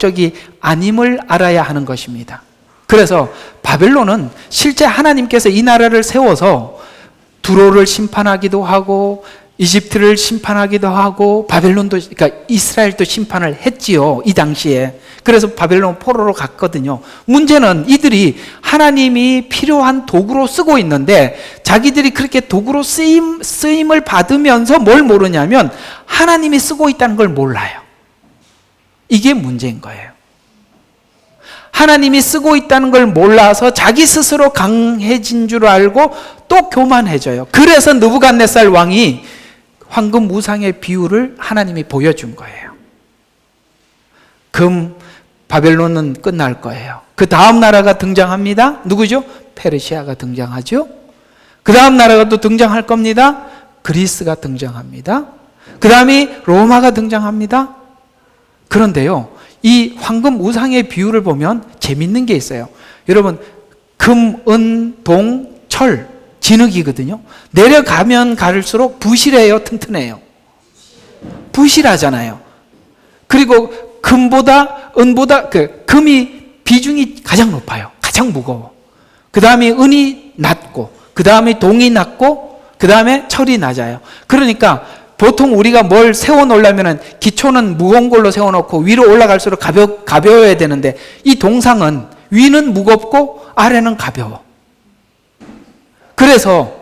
적이 아님을 알아야 하는 것입니다. 그래서 바벨론은 실제 하나님께서 이 나라를 세워서 두로를 심판하기도 하고 이집트를 심판하기도 하고 바벨론도 그러니까 이스라엘도 심판을 했지요. 이 당시에. 그래서 바벨론 포로로 갔거든요. 문제는 이들이 하나님이 필요한 도구로 쓰고 있는데 자기들이 그렇게 도구로 쓰임 쓰임을 받으면서 뭘 모르냐면 하나님이 쓰고 있다는 걸 몰라요. 이게 문제인 거예요. 하나님이 쓰고 있다는 걸 몰라서 자기 스스로 강해진 줄 알고 또 교만해져요. 그래서 느부갓네살 왕이 황금 무상의 비유를 하나님이 보여준 거예요. 금 바벨론은 끝날 거예요. 그 다음 나라가 등장합니다. 누구죠? 페르시아가 등장하죠. 그 다음 나라가 또 등장할 겁니다. 그리스가 등장합니다. 그 다음이 로마가 등장합니다. 그런데요, 이 황금 우상의 비유를 보면 재밌는 게 있어요. 여러분, 금, 은, 동, 철, 진흙이거든요. 내려가면 갈수록 부실해요, 튼튼해요. 부실하잖아요. 그리고 금보다 은보다 그 금이 비중이 가장 높아요. 가장 무거워. 그 다음에 은이 낮고, 그 다음에 동이 낮고, 그 다음에 철이 낮아요. 그러니까 보통 우리가 뭘 세워 놓으려면은 기초는 무거운 걸로 세워 놓고 위로 올라갈수록 가벼, 가벼워야 되는데 이 동상은 위는 무겁고 아래는 가벼워. 그래서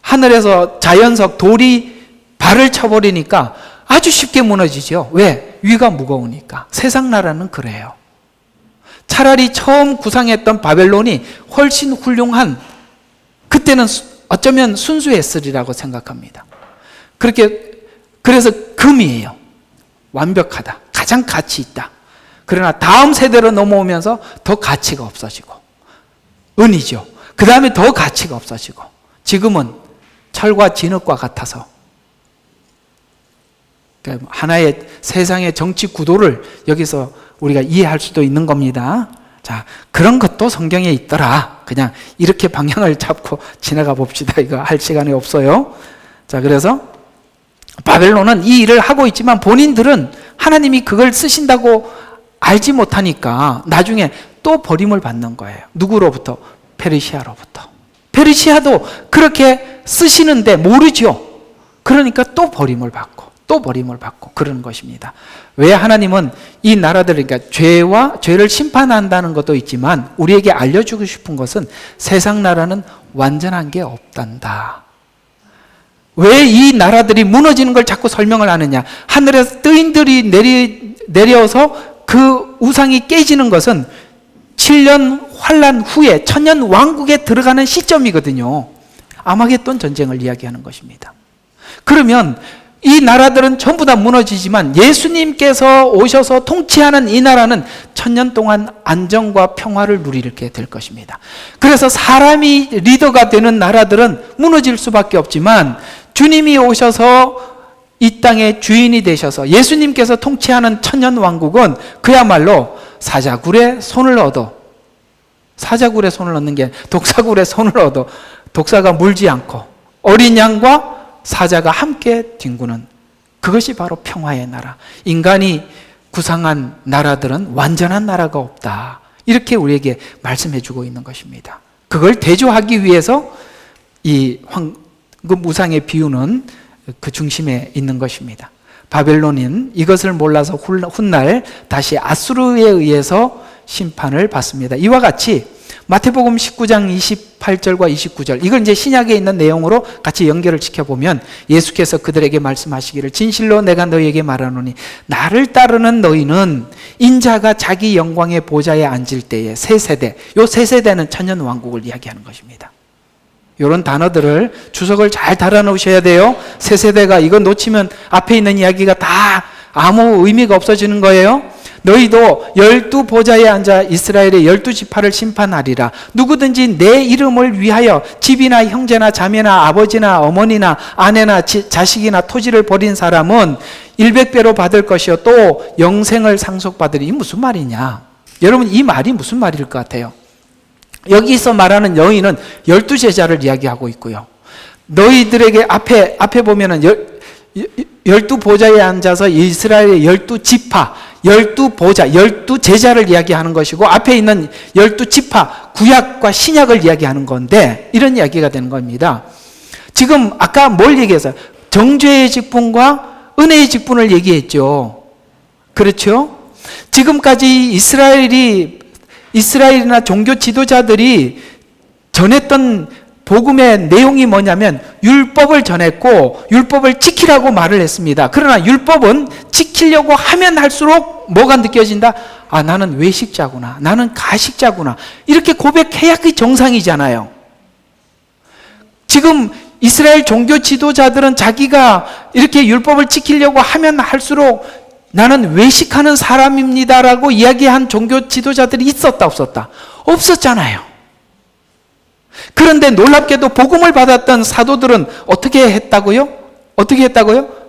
하늘에서 자연석 돌이 발을 쳐버리니까 아주 쉽게 무너지죠. 왜? 위가 무거우니까. 세상 나라는 그래요. 차라리 처음 구상했던 바벨론이 훨씬 훌륭한 그때는 어쩌면 순수했으리라고 생각합니다. 그렇게 그래서 금이에요. 완벽하다. 가장 가치 있다. 그러나 다음 세대로 넘어오면서 더 가치가 없어지고 은이죠. 그 다음에 더 가치가 없어지고 지금은 철과 진흙과 같아서 그러니까 하나의 세상의 정치 구도를 여기서 우리가 이해할 수도 있는 겁니다. 자, 그런 것도 성경에 있더라. 그냥 이렇게 방향을 잡고 지나가 봅시다. 이거 할 시간이 없어요. 자, 그래서 바벨론은 이 일을 하고 있지만 본인들은 하나님이 그걸 쓰신다고 알지 못하니까 나중에 또 버림을 받는 거예요. 누구로부터? 페르시아로부터. 페르시아도 그렇게 쓰시는데 모르죠. 그러니까 또 버림을 받고 또 버림을 받고 그러는 것입니다. 왜 하나님은 이 나라들 그러니까 죄와 죄를 심판한다는 것도 있지만 우리에게 알려주고 싶은 것은 세상 나라는 완전한 게 없단다. 왜 이 나라들이 무너지는 걸 자꾸 설명을 하느냐? 하늘에서 뜨인들이 내리, 내려서 그 우상이 깨지는 것은 7년 환란 후에 천년 왕국에 들어가는 시점이거든요. 아마겟돈 전쟁을 이야기하는 것입니다. 그러면 이 나라들은 전부 다 무너지지만 예수님께서 오셔서 통치하는 이 나라는 천년 동안 안정과 평화를 누리게 될 것입니다. 그래서 사람이 리더가 되는 나라들은 무너질 수밖에 없지만 주님이 오셔서 이 땅의 주인이 되셔서 예수님께서 통치하는 천년 왕국은 그야말로 사자굴에 손을 얻어 사자굴에 손을 얻는 게 독사굴에 손을 얻어 독사가 물지 않고 어린 양과 사자가 함께 뒹구는 그것이 바로 평화의 나라. 인간이 구상한 나라들은 완전한 나라가 없다. 이렇게 우리에게 말씀해 주고 있는 것입니다. 그걸 대조하기 위해서 이 황 금 우상의 비유는 그 중심에 있는 것입니다. 바벨론인 이것을 몰라서 훗날 다시 아수르에 의해서 심판을 받습니다. 이와 같이 마태복음 19장 28절과 29절 이걸 이제 신약에 있는 내용으로 같이 연결을 지켜보면 예수께서 그들에게 말씀하시기를 진실로 내가 너희에게 말하노니 나를 따르는 너희는 인자가 자기 영광의 보좌에 앉을 때에 세 세대 요 세 세대는 천년 왕국을 이야기하는 것입니다. 이런 단어들을 주석을 잘 달아 놓으셔야 돼요. 세 세대가 이거 놓치면 앞에 있는 이야기가 다 아무 의미가 없어지는 거예요. 너희도 열두 보좌에 앉아 이스라엘의 열두 지파를 심판하리라. 누구든지 내 이름을 위하여 집이나 형제나 자매나 아버지나 어머니나 아내나 지, 자식이나 토지를 버린 사람은 일백배로 받을 것이요 또 영생을 상속받으리. 이 무슨 말이냐? 여러분 이 말이 무슨 말일 것 같아요? 여기서 말하는 여인은 열두 제자를 이야기하고 있고요. 너희들에게 앞에 앞에 보면은 열, 열두 보좌에 앉아서 이스라엘의 열두 지파 열두 보좌, 열두 제자를 이야기하는 것이고 앞에 있는 열두 지파, 구약과 신약을 이야기하는 건데 이런 이야기가 되는 겁니다. 지금 아까 뭘 얘기했어요? 정죄의 직분과 은혜의 직분을 얘기했죠. 그렇죠? 지금까지 이스라엘이 이스라엘이나 종교 지도자들이 전했던 복음의 내용이 뭐냐면 율법을 전했고 율법을 지키라고 말을 했습니다. 그러나 율법은 지키려고 하면 할수록 뭐가 느껴진다? 아, 나는 외식자구나. 나는 가식자구나. 이렇게 고백해야 그 정상이잖아요. 지금 이스라엘 종교 지도자들은 자기가 이렇게 율법을 지키려고 하면 할수록 나는 외식하는 사람입니다라고 이야기한 종교 지도자들이 있었다 없었다? 없었잖아요. 그런데 놀랍게도 복음을 받았던 사도들은 어떻게 했다고요? 어떻게 했다고요?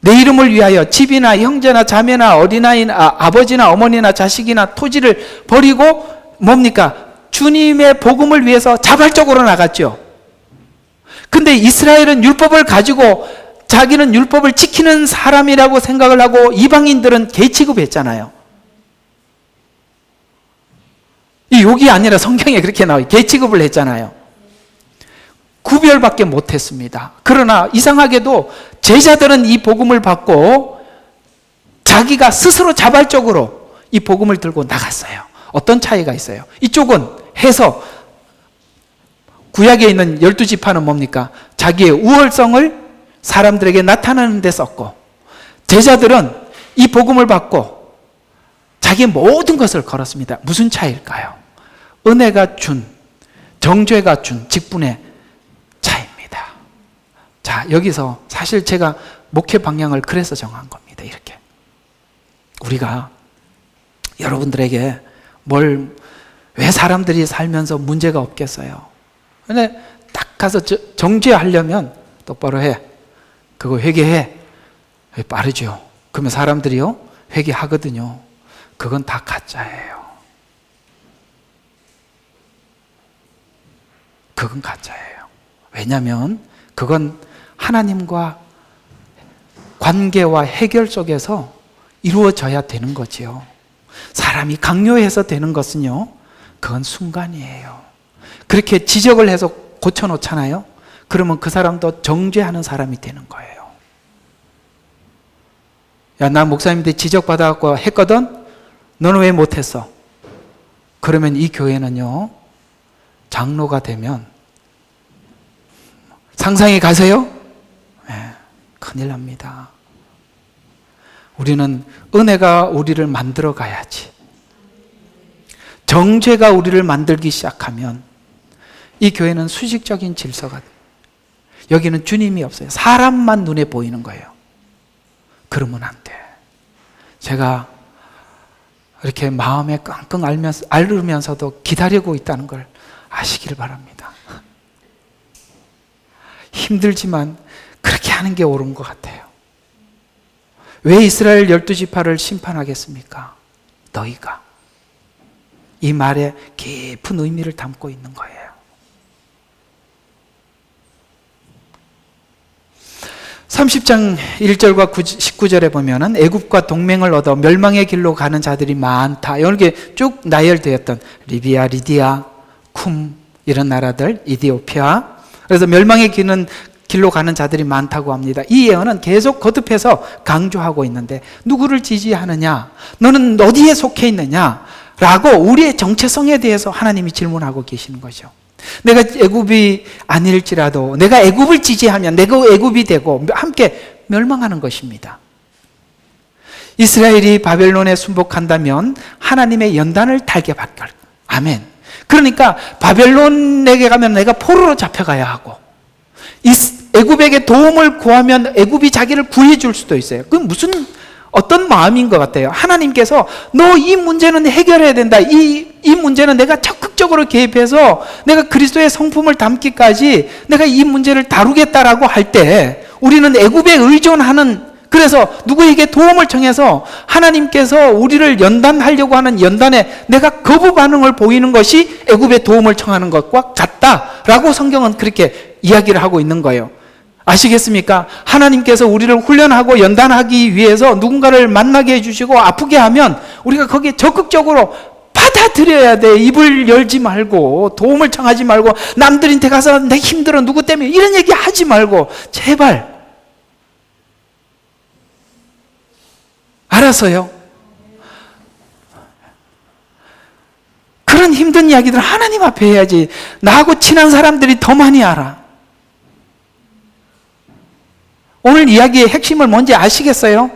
내 이름을 위하여 집이나 형제나 자매나 어린아이나 아, 아버지나 어머니나 자식이나 토지를 버리고 뭡니까? 주님의 복음을 위해서 자발적으로 나갔죠. 근데 이스라엘은 율법을 가지고 자기는 율법을 지키는 사람이라고 생각을 하고 이방인들은 개 취급했잖아요. 이 욕이 아니라 성경에 그렇게 나와요. 개 취급을 했잖아요. 구별밖에 못했습니다. 그러나 이상하게도 제자들은 이 복음을 받고 자기가 스스로 자발적으로 이 복음을 들고 나갔어요. 어떤 차이가 있어요? 이쪽은 해서 구약에 있는 열두 지파는 뭡니까? 자기의 우월성을 사람들에게 나타내는 데 썼고 제자들은 이 복음을 받고 자기의 모든 것을 걸었습니다. 무슨 차이일까요? 은혜가 준, 정죄가 준 직분의 차이입니다. 자, 여기서 사실 제가 목회 방향을 그래서 정한 겁니다. 이렇게. 우리가 여러분들에게 뭘, 왜 사람들이 살면서 문제가 없겠어요? 근데 딱 가서 정죄하려면 똑바로 해. 그거 회개해. 빠르죠. 그러면 사람들이요, 회개하거든요. 그건 다 가짜예요. 그건 가짜예요. 왜냐하면 그건 하나님과 관계와 해결 속에서 이루어져야 되는 거지요. 사람이 강요해서 되는 것은요, 그건 순간이에요. 그렇게 지적을 해서 고쳐놓잖아요. 그러면 그 사람도 정죄하는 사람이 되는 거예요. 야, 나 목사님한테 지적받아갖고 했거든? 너는 왜 못했어? 그러면 이 교회는요, 장로가 되면 상상해 가세요? 네, 큰일 납니다. 우리는 은혜가 우리를 만들어 가야지. 정죄가 우리를 만들기 시작하면 이 교회는 수직적인 질서가 돼. 여기는 주님이 없어요. 사람만 눈에 보이는 거예요. 그러면 안 돼. 제가 이렇게 마음에 끙끙 앓면서, 앓으면서도 기다리고 있다는 걸 아시기를 바랍니다. 힘들지만 그렇게 하는 게 옳은 것 같아요. 왜 이스라엘 열두 지파를 심판하겠습니까? 너희가 이 말에 깊은 의미를 담고 있는 거예요. 30장 1절과 19절에 보면은 애굽과 동맹을 얻어 멸망의 길로 가는 자들이 많다. 이렇게 쭉 나열되었던 리비아, 리디아, 쿰 이런 나라들, 이디오피아. 그래서 멸망의 길은 길로 가는 자들이 많다고 합니다. 이 예언은 계속 거듭해서 강조하고 있는데 누구를 지지하느냐? 너는 어디에 속해 있느냐? 라고 우리의 정체성에 대해서 하나님이 질문하고 계시는 거죠. 내가 애굽이 아닐지라도 내가 애굽을 지지하면 내가 애굽이 되고 함께 멸망하는 것입니다. 이스라엘이 바벨론에 순복한다면 하나님의 연단을 달게 받걸. 아멘. 그러니까 바벨론에게 가면 내가 포로로 잡혀가야 하고 애굽에게 도움을 구하면 애굽이 자기를 구해 줄 수도 있어요. 그 무슨 어떤 마음인 것 같아요. 하나님께서 너 이 문제는 해결해야 된다. 이, 이 문제는 내가 적극적으로 개입해서 내가 그리스도의 성품을 담기까지 내가 이 문제를 다루겠다라고 할 때 우리는 애굽에 의존하는 그래서 누구에게 도움을 청해서 하나님께서 우리를 연단하려고 하는 연단에 내가 거부 반응을 보이는 것이 애굽의 도움을 청하는 것과 같다라고 성경은 그렇게 이야기를 하고 있는 거예요. 아시겠습니까? 하나님께서 우리를 훈련하고 연단하기 위해서 누군가를 만나게 해주시고 아프게 하면 우리가 거기에 적극적으로 받아들여야 돼. 입을 열지 말고 도움을 청하지 말고 남들한테 가서 내 힘들어 누구 때문에 이런 얘기 하지 말고 제발 알았어요. 그런 힘든 이야기들 하나님 앞에 해야지. 나하고 친한 사람들이 더 많이 알아. 오늘 이야기의 핵심을 뭔지 아시겠어요?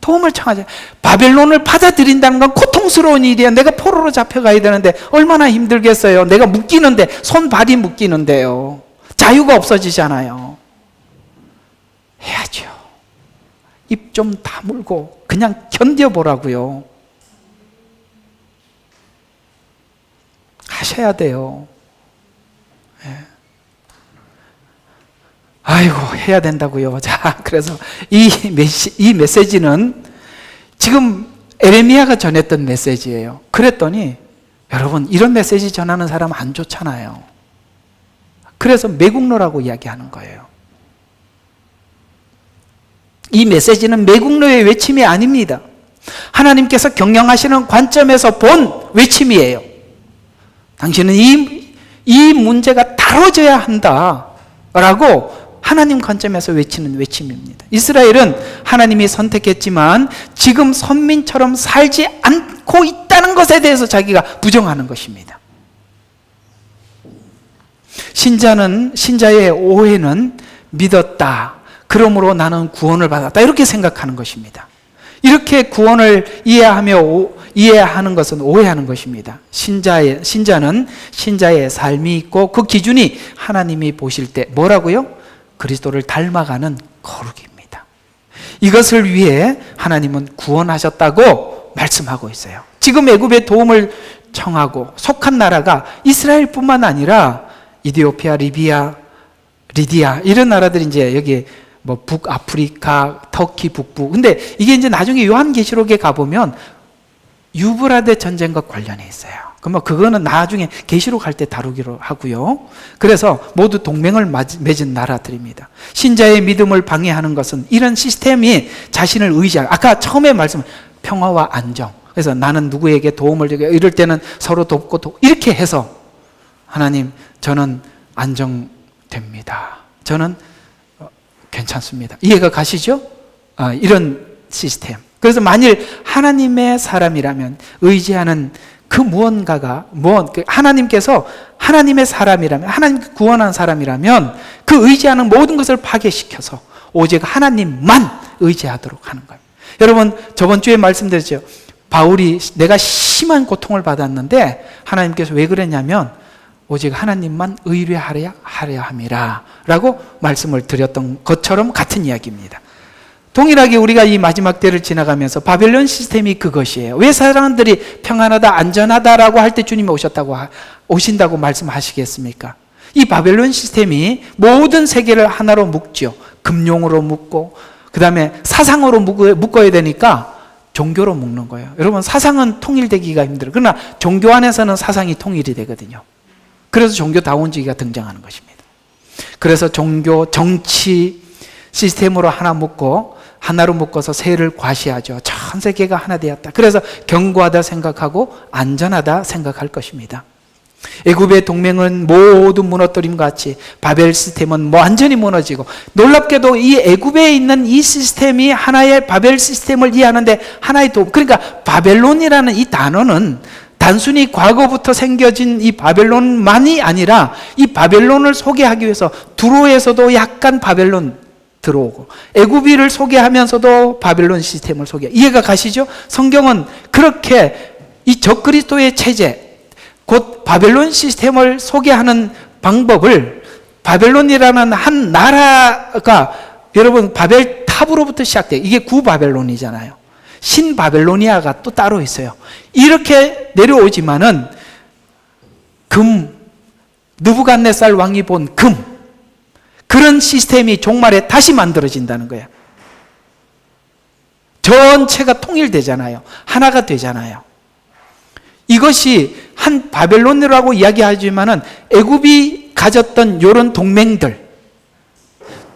도움을 청하자. 바벨론을 받아들인다는 건 고통스러운 일이야. 내가 포로로 잡혀가야 되는데 얼마나 힘들겠어요. 내가 묶이는데 손 발이 묶이는데요. 자유가 없어지잖아요. 해야죠. 입 좀 다물고 그냥 견뎌보라고요. 하셔야 돼요. 아이고 해야 된다고요. 자, 그래서 이 메시, 이 메시지는 지금 에레미야가 전했던 메시지예요. 그랬더니 여러분 이런 메시지 전하는 사람 안 좋잖아요. 그래서 매국노라고 이야기하는 거예요. 이 메시지는 매국노의 외침이 아닙니다. 하나님께서 경영하시는 관점에서 본 외침이에요. 당신은 이, 이 문제가 다뤄져야 한다. 라고 하나님 관점에서 외치는 외침입니다. 이스라엘은 하나님이 선택했지만 지금 선민처럼 살지 않고 있다는 것에 대해서 자기가 부정하는 것입니다. 신자는, 신자의 오해는 믿었다. 그러므로 나는 구원을 받았다. 이렇게 생각하는 것입니다. 이렇게 구원을 이해하며 오, 이해하는 것은 오해하는 것입니다. 신자의, 신자는 신자의 삶이 있고 그 기준이 하나님이 보실 때 뭐라고요? 그리스도를 닮아가는 거룩입니다. 이것을 위해 하나님은 구원하셨다고 말씀하고 있어요. 지금 애굽의 도움을 청하고 속한 나라가 이스라엘뿐만 아니라 이디오피아, 리비아, 리디아 이런 나라들이 이제 여기 뭐 북아프리카, 터키 북부. 근데 이게 이제 나중에 요한계시록에 가 보면 유브라데 전쟁과 관련해 있어요. 그러면 그거는 나중에 계시록 할때 다루기로 하고요. 그래서 모두 동맹을 맺은 나라들입니다. 신자의 믿음을 방해하는 것은 이런 시스템이 자신을 의지하 아까 처음에 말씀 평화와 안정. 그래서 나는 누구에게 도움을 주게 이럴 때는 서로 돕고 돕 이렇게 해서 하나님 저는 안정됩니다. 저는 어, 괜찮습니다. 이해가 가시죠? 아, 이런 시스템. 그래서 만일 하나님의 사람이라면 의지하는 그 무언가가 무언 그 하나님께서 하나님의 사람이라면 하나님 구원한 사람이라면 그 의지하는 모든 것을 파괴시켜서 오직 하나님만 의지하도록 하는 거예요. 여러분 저번 주에 말씀드렸죠. 바울이 내가 심한 고통을 받았는데 하나님께서 왜 그랬냐면 오직 하나님만 의뢰하려 하려 함이라라고 말씀을 드렸던 것처럼 같은 이야기입니다. 동일하게 우리가 이 마지막 때를 지나가면서 바벨론 시스템이 그것이에요. 왜 사람들이 평안하다, 안전하다라고 할 때 주님이 오셨다고, 오신다고 말씀하시겠습니까? 이 바벨론 시스템이 모든 세계를 하나로 묶죠. 금융으로 묶고, 그 다음에 사상으로 묶어야 되니까 종교로 묶는 거예요. 여러분, 사상은 통일되기가 힘들어요. 그러나 종교 안에서는 사상이 통일이 되거든요. 그래서 종교다원주의가 등장하는 것입니다. 그래서 종교, 정치 시스템으로 하나 묶고 하나로 묶어서 세를 과시하죠. 전 세계가 하나 되었다. 그래서 견고하다 생각하고 안전하다 생각할 것입니다. 애굽의 동맹은 모두 무너뜨림 같이 바벨 시스템은 완전히 무너지고 놀랍게도 이 애굽에 있는 이 시스템이 하나의 바벨 시스템을 이해하는데 하나의 도움 그러니까 바벨론이라는 이 단어는 단순히 과거부터 생겨진 이 바벨론만이 아니라 이 바벨론을 소개하기 위해서 두로에서도 약간 바벨론 들어오고 애굽이를 소개하면서도 바벨론 시스템을 소개. 이해가 가시죠? 성경은 그렇게 이 적그리스도의 체제 곧 바벨론 시스템을 소개하는 방법을 바벨론이라는 한 나라가 여러분 바벨 탑으로부터 시작돼. 이게 구바벨론이잖아요. 신바벨로니아가 또 따로 있어요. 이렇게 내려오지만은 금 느부갓네살 왕이 본 금, 그런 시스템이 종말에 다시 만들어진다는 거예요. 전체가 통일되잖아요. 하나가 되잖아요. 이것이 한 바벨론이라고 이야기하지만은 애굽이 가졌던 이런 동맹들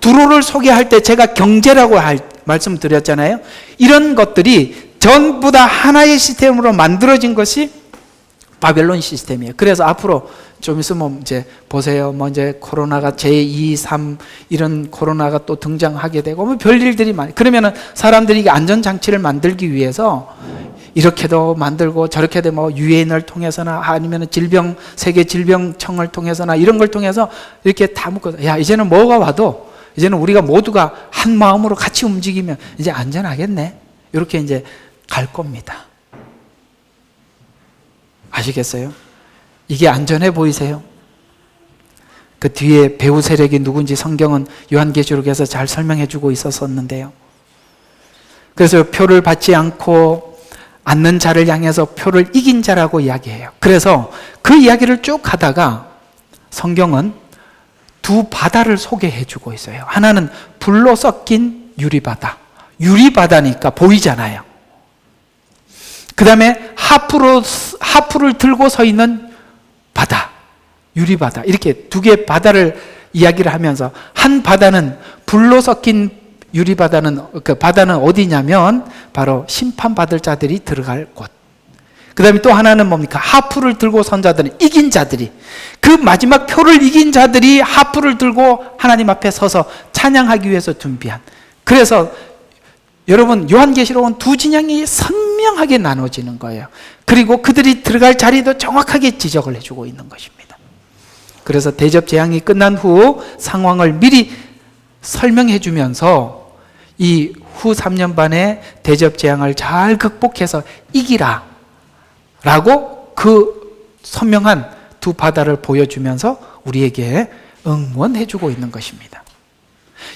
두로를 소개할 때 제가 경제라고 할, 말씀드렸잖아요. 이런 것들이 전부 다 하나의 시스템으로 만들어진 것이 바벨론 시스템이에요. 그래서 앞으로 좀 있으면 이제 보세요. 뭐 이제 코로나가 제2, 3 이런 코로나가 또 등장하게 되고 뭐 별일들이 많이. 그러면은 사람들이 안전 장치를 만들기 위해서 이렇게도 만들고 저렇게도 뭐 유엔을 통해서나 아니면 질병 세계 질병청을 통해서나 이런 걸 통해서 이렇게 다 묶어. 야 이제는 뭐가 와도 이제는 우리가 모두가 한 마음으로 같이 움직이면 이제 안전하겠네. 이렇게 이제 갈 겁니다. 아시겠어요? 이게 안전해 보이세요? 그 뒤에 배후 세력이 누군지 성경은 요한계시록에서 잘 설명해 주고 있었었는데요. 그래서 표를 받지 않고 않는 자를 향해서 표를 이긴 자라고 이야기해요. 그래서 그 이야기를 쭉 하다가 성경은 두 바다를 소개해 주고 있어요. 하나는 불로 섞인 유리바다. 유리바다니까 보이잖아요. 그 다음에 하프로, 하프를 들고 서 있는 바다. 유리바다. 이렇게 두 개의 바다를 이야기를 하면서 한 바다는 불로 섞인 유리바다는, 그 바다는 어디냐면 바로 심판받을 자들이 들어갈 곳. 그 다음에 또 하나는 뭡니까? 하프를 들고 선 자들은 이긴 자들이. 그 마지막 표를 이긴 자들이 하프를 들고 하나님 앞에 서서 찬양하기 위해서 준비한. 그래서 여러분, 요한계시록은 두 진영이 선명하게 나눠지는 거예요. 그리고 그들이 들어갈 자리도 정확하게 지적을 해주고 있는 것입니다. 그래서 대접 재앙이 끝난 후 상황을 미리 설명해 주면서 이 후 3년 반의 대접 재앙을 잘 극복해서 이기라. 라고 그 선명한 두 바다를 보여주면서 우리에게 응원해 주고 있는 것입니다.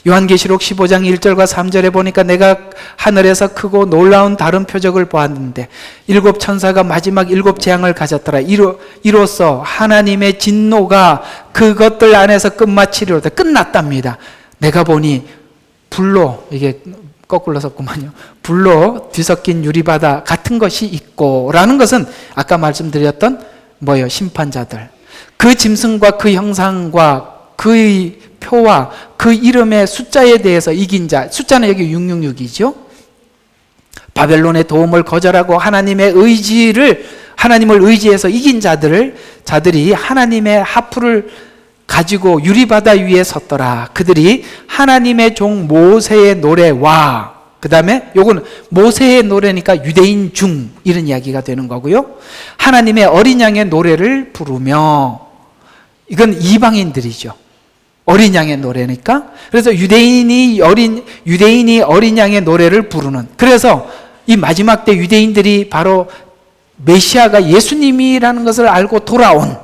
요한계시록 15장 1절과 3절에 보니까 내가 하늘에서 크고 놀라운 다른 표적을 보았는데 일곱 천사가 마지막 일곱 재앙을 가졌더라. 이로, 이로써 하나님의 진노가 그것들 안에서 끝마치리로다. 끝났답니다. 내가 보니 불로 이게 거꾸로 섰구만요. 불로 뒤섞인 유리바다 같은 것이 있고 라는 것은 아까 말씀드렸던 뭐예요? 심판자들. 그 짐승과 그 형상과 그의 표와 그 이름의 숫자에 대해서 이긴 자, 숫자는 여기 666이죠. 바벨론의 도움을 거절하고 하나님의 의지를 하나님을 의지해서 이긴 자들을 자들이 하나님의 하프를 가지고 유리바다 위에 섰더라. 그들이 하나님의 종 모세의 노래와 그 다음에 요건 모세의 노래니까 유대인 중 이런 이야기가 되는 거고요. 하나님의 어린 양의 노래를 부르며 이건 이방인들이죠. 어린 양의 노래니까. 그래서 유대인이 어린 유대인이 어린 양의 노래를 부르는. 그래서 이 마지막 때 유대인들이 바로 메시아가 예수님이라는 것을 알고 돌아온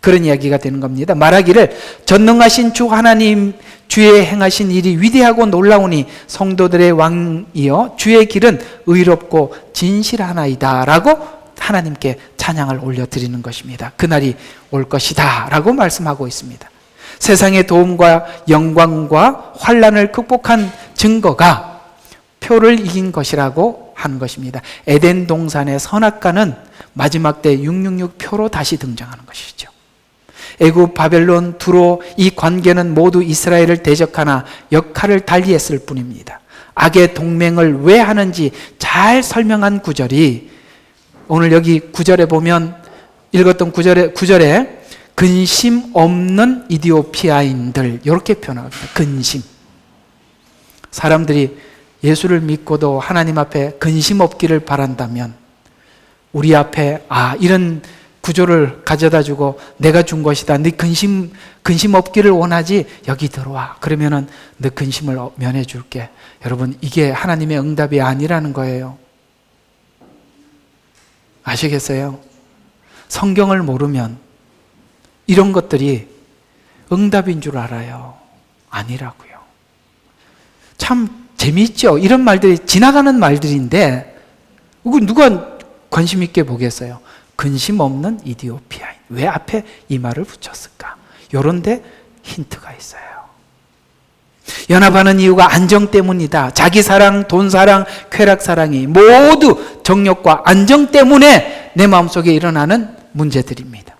그런 이야기가 되는 겁니다. 말하기를 전능하신 주 하나님 주의 행하신 일이 위대하고 놀라우니 성도들의 왕이여 주의 길은 의롭고 진실하나이다라고 하나님께 찬양을 올려 드리는 것입니다. 그날이 올 것이다라고 말씀하고 있습니다. 세상의 도움과 영광과 환란을 극복한 증거가 표를 이긴 것이라고 하는 것입니다. 에덴 동산의 선악과는 마지막 때 666 표로 다시 등장하는 것이죠. 애굽, 바벨론, 두로 이 관계는 모두 이스라엘을 대적하나 역할을 달리했을 뿐입니다. 악의 동맹을 왜 하는지 잘 설명한 구절이 오늘 여기 구절에 보면 읽었던 구절에 구절에 근심 없는 이디오피아인들 이렇게 표현합니다. 근심. 사람들이 예수를 믿고도 하나님 앞에 근심 없기를 바란다면 우리 앞에 아 이런 구조를 가져다 주고 내가 준 것이다. 네 근심 근심 없기를 원하지 여기 들어와. 그러면은 네 근심을 면해 줄게. 여러분 이게 하나님의 응답이 아니라는 거예요. 아시겠어요? 성경을 모르면 이런 것들이 응답인 줄 알아요. 아니라고요. 참 재미있죠? 이런 말들이 지나가는 말들인데, 누가 관심 있게 보겠어요? 근심 없는 이디오피아인. 왜 앞에 이 말을 붙였을까? 요런데 힌트가 있어요. 연합하는 이유가 안정 때문이다. 자기 사랑, 돈 사랑, 쾌락 사랑이 모두 정욕과 안정 때문에 내 마음속에 일어나는 문제들입니다.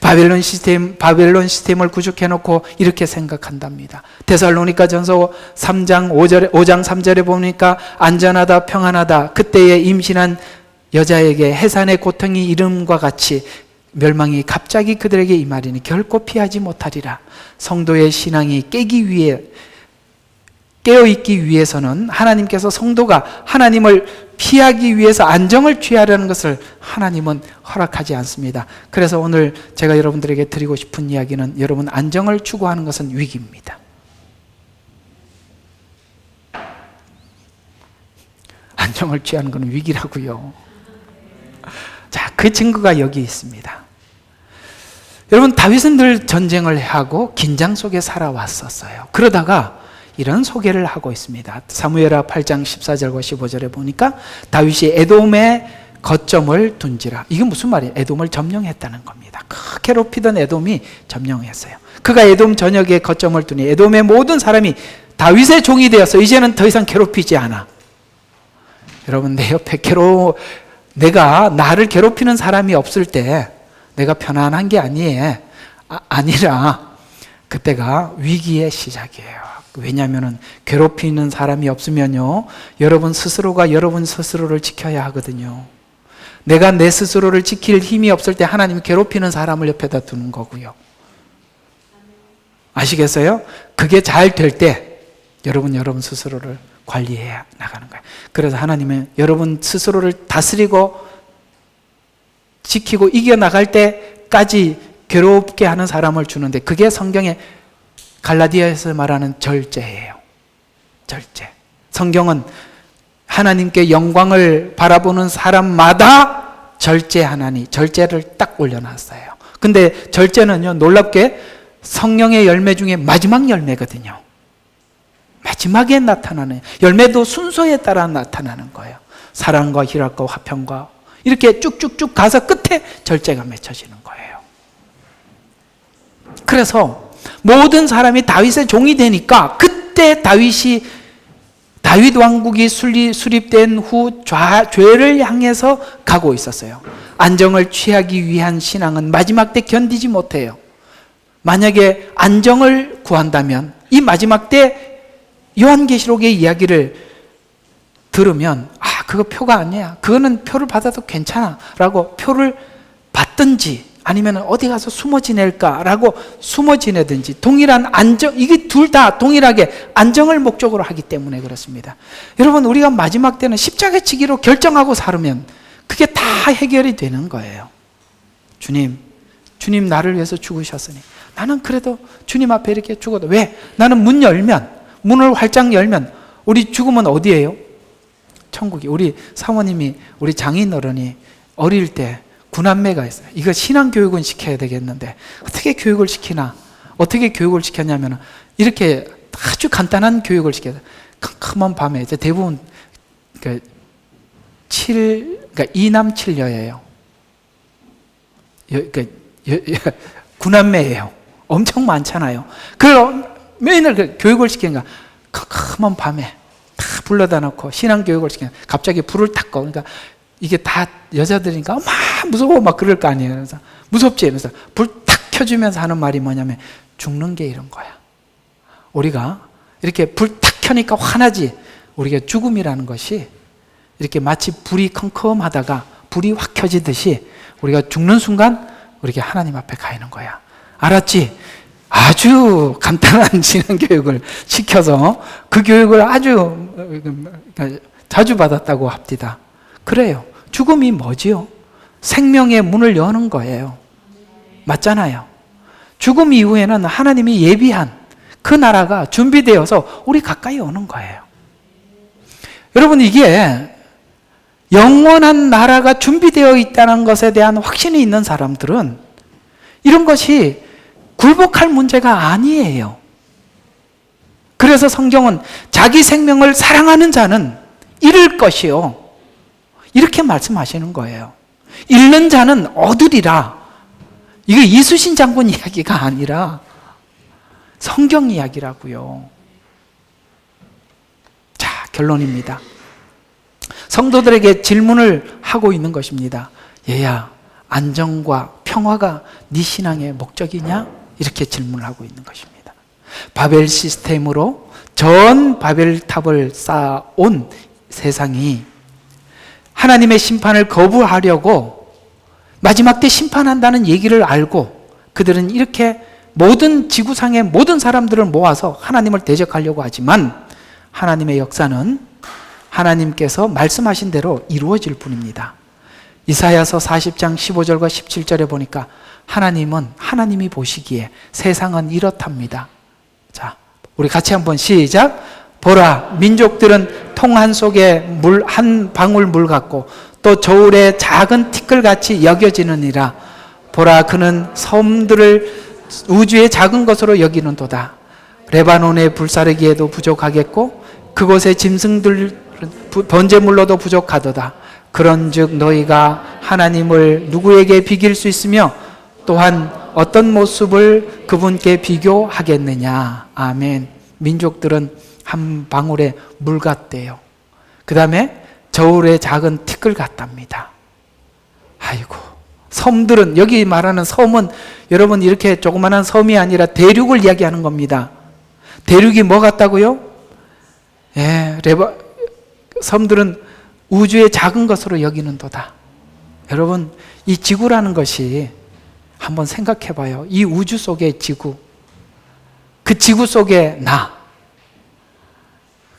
바벨론 시스템, 바벨론 시스템을 구축해 놓고 이렇게 생각한답니다. 데살로니가 전서 3장 5절에, 5장 3절에 보니까 안전하다, 평안하다. 그때에 임신한 여자에게 해산의 고통이 이름과 같이 멸망이 갑자기 그들에게 임하리니 결코 피하지 못하리라. 성도의 신앙이 깨기 위해 깨어 있기 위해서는 하나님께서 성도가 하나님을 피하기 위해서 안정을 취하려는 것을 하나님은 허락하지 않습니다. 그래서 오늘 제가 여러분들에게 드리고 싶은 이야기는 여러분 안정을 추구하는 것은 위기입니다. 안정을 취하는 것은 위기라고요. 자, 그 증거가 여기 있습니다. 여러분 다윗은 늘 전쟁을 하고 긴장 속에 살아왔었어요. 그러다가 이런 소개를 하고 있습니다. 사무엘하 8장 14절과 15절에 보니까 다윗이 에돔의 거점을 둔지라. 이게 무슨 말이에요? 에돔을 점령했다는 겁니다. 그 괴롭히던 에돔이 점령했어요. 그가 에돔 전역에 거점을 두니 에돔의 모든 사람이 다윗의 종이 되어서 이제는 더 이상 괴롭히지 않아. 여러분 내 옆에 괴로 내가 나를 괴롭히는 사람이 없을 때 내가 편안한 게 아니에요. 아, 아니라 그때가 위기의 시작이에요. 왜냐하면 괴롭히는 사람이 없으면요, 여러분 스스로가 여러분 스스로를 지켜야 하거든요. 내가 내 스스로를 지킬 힘이 없을 때 하나님이 괴롭히는 사람을 옆에다 두는 거고요. 아시겠어요? 그게 잘 될 때 여러분 여러분 스스로를 관리해야 나가는 거예요. 그래서 하나님은 여러분 스스로를 다스리고 지키고 이겨 나갈 때까지 괴롭게 하는 사람을 주는데 그게 성경의 갈라디아에서 말하는 절제예요. 절제. 성경은 하나님께 영광을 바라보는 사람마다 절제하나니 절제를 딱 올려놨어요. 근데 절제는요 놀랍게 성령의 열매 중에 마지막 열매거든요. 마지막에 나타나는 열매도 순서에 따라 나타나는 거예요. 사랑과 희락과 화평과 이렇게 쭉쭉쭉 가서 끝에 절제가 맺혀지는 거예요. 그래서 모든 사람이 다윗의 종이 되니까 그때 다윗이 다윗 왕국이 수립 된 후 좌, 죄를 향해서 가고 있었어요. 안정을 취하기 위한 신앙은 마지막 때 견디지 못해요. 만약에 안정을 구한다면 이 마지막 때 요한계시록의 이야기를 들으면 아 그거 표가 아니야. 그거는 표를 받아도 괜찮아. 라고 표를 받든지 아니면 어디 가서 숨어 지낼까라고 숨어 지내든지 동일한 안정 이게 둘 다 동일하게 안정을 목적으로 하기 때문에 그렇습니다. 여러분 우리가 마지막 때는 십자가 치기로 결정하고 살으면 그게 다 해결이 되는 거예요. 주님, 주님 나를 위해서 죽으셨으니 나는 그래도 주님 앞에 이렇게 죽어도 왜? 나는 문 열면 문을 활짝 열면 우리 죽으면 어디예요? 천국이. 우리 사모님이 우리 장인 어른이 어릴 때 구남매가 있어요. 이거 신앙 교육은 시켜야 되겠는데 어떻게 교육을 시키나? 어떻게 교육을 시켰냐면 이렇게 아주 간단한 교육을 시켜요. 컴컴한 밤에 이제 대부분 그 7, 그러니까 이남 7여예요. 그러니까 구남매예요. 엄청 많잖아요. 그럼 매일 그 교육을 시키니까 컴컴한 밤에 다 불러다 놓고 신앙 교육을 시키니까 갑자기 불을 탁 꺼. 그러니까 이게 다 여자들이니까 막 무서워 막 그럴 거 아니에요. 그래서 무섭지. 그래서 불 탁 켜주면서 하는 말이 뭐냐면 죽는 게 이런 거야. 우리가 이렇게 불 탁 켜니까 화나지. 우리가 죽음이라는 것이 이렇게 마치 불이 컴컴하다가 불이 확 켜지듯이 우리가 죽는 순간 우리가 하나님 앞에 가 있는 거야. 알았지? 아주 간단한 진행 교육을 시켜서 그 교육을 아주 자주 받았다고 합니다. 그래요. 죽음이 뭐지요? 생명의 문을 여는 거예요. 맞잖아요. 죽음 이후에는 하나님이 예비한 그 나라가 준비되어서 우리 가까이 오는 거예요. 여러분, 이게 영원한 나라가 준비되어 있다는 것에 대한 확신이 있는 사람들은 이런 것이 굴복할 문제가 아니에요. 그래서 성경은 자기 생명을 사랑하는 자는 잃을 것이요. 이렇게 말씀하시는 거예요. 잃는 자는 얻으리라. 이게 이수신 장군 이야기가 아니라 성경 이야기라고요. 자, 결론입니다. 성도들에게 질문을 하고 있는 것입니다. 얘야, 안정과 평화가 네 신앙의 목적이냐? 이렇게 질문을 하고 있는 것입니다. 바벨 시스템으로 전 바벨탑을 쌓아온 세상이 하나님의 심판을 거부하려고 마지막 때 심판한다는 얘기를 알고 그들은 이렇게 모든 지구상의 모든 사람들을 모아서 하나님을 대적하려고 하지만 하나님의 역사는 하나님께서 말씀하신 대로 이루어질 뿐입니다. 이사야서 40장 15절과 17절에 보니까 하나님은 하나님이 보시기에 세상은 이렇답니다. 자, 우리 같이 한번 시작. 보라, 민족들은 통한 속에 물 한 방울 물 같고 또 저울의 작은 티끌 같이 여겨지느니라. 보라, 그는 섬들을 우주의 작은 것으로 여기는도다. 레바논의 불사르기에도 부족하겠고 그곳의 짐승들 번제물로도 부족하도다. 그런즉 너희가 하나님을 누구에게 비길 수 있으며 또한 어떤 모습을 그분께 비교하겠느냐. 아멘. 민족들은 한 방울의 물 같대요. 그 다음에 저울의 작은 티끌 같답니다. 아이고. 섬들은, 여기 말하는 섬은 여러분 이렇게 조그마한 섬이 아니라 대륙을 이야기하는 겁니다. 대륙이 뭐 같다고요? 예, 레바, 섬들은 우주의 작은 것으로 여기는 도다. 여러분, 이 지구라는 것이 한번 생각해 봐요. 이 우주 속의 지구. 그 지구 속에 나.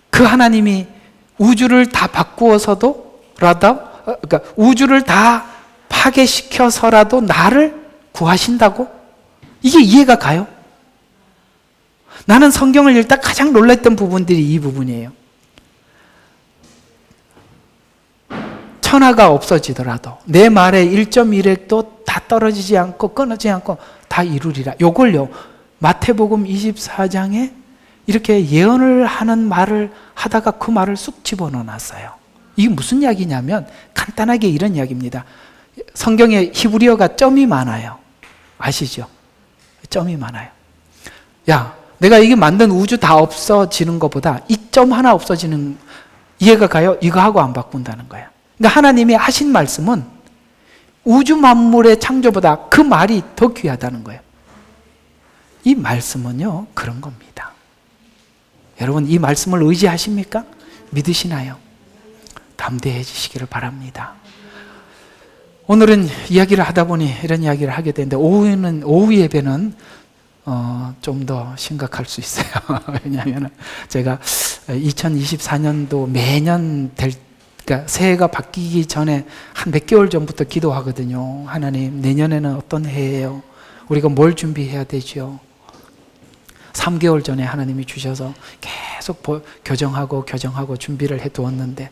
그 하나님이 우주를 다 바꾸어서도, 라도, 어, 그러니까 우주를 다 파괴시켜서라도 나를 구하신다고? 이게 이해가 가요? 나는 성경을 읽다 가장 놀랐던 부분들이 이 부분이에요. 천하가 없어지더라도 내 말의 1.1핵도 다 떨어지지 않고 끊어지지 않고 다 이루리라. 요걸요. 마태복음 24장에 이렇게 예언을 하는 말을 하다가 그 말을 쑥 집어넣어 놨어요. 이게 무슨 이야기냐면 간단하게 이런 이야기입니다. 성경에 히브리어가 점이 많아요. 아시죠? 점이 많아요. 야, 내가 이게 만든 우주 다 없어지는 것보다 이 점 하나 없어지는 이해가 가요? 이거 하고 안 바꾼다는 거야. 그러니까 하나님이 하신 말씀은 우주 만물의 창조보다 그 말이 더 귀하다는 거예요. 이 말씀은요, 그런 겁니다. 여러분, 이 말씀을 의지하십니까? 믿으시나요? 담대해지시기를 바랍니다. 오늘은 이야기를 하다 보니 이런 이야기를 하게 되는데, 오후에는, 오후 예배는 어, 좀 더 심각할 수 있어요. 왜냐하면 제가 2024년도 매년 될, 그러니까 새해가 바뀌기 전에 한 몇 개월 전부터 기도하거든요. 하나님, 내년에는 어떤 해예요? 우리가 뭘 준비해야 되죠? 3개월 전에 하나님이 주셔서 계속 보, 교정하고 교정하고 준비를 해 두었는데,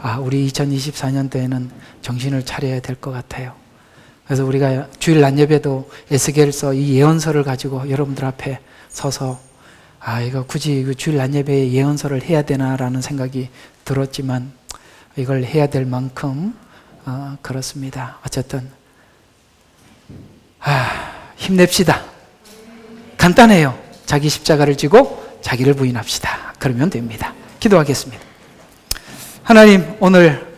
아, 우리 2024년도에는 정신을 차려야 될 것 같아요. 그래서 우리가 주일 낮 예배도 에스겔서 이 예언서를 가지고 여러분들 앞에 서서 아 이거 굳이 주일 낮 예배에 예언서를 해야 되나라는 생각이 들었지만 이걸 해야 될 만큼 어, 그렇습니다. 어쨌든 아, 힘냅시다. 간단해요. 자기 십자가를 지고 자기를 부인합시다. 그러면 됩니다. 기도하겠습니다. 하나님 오늘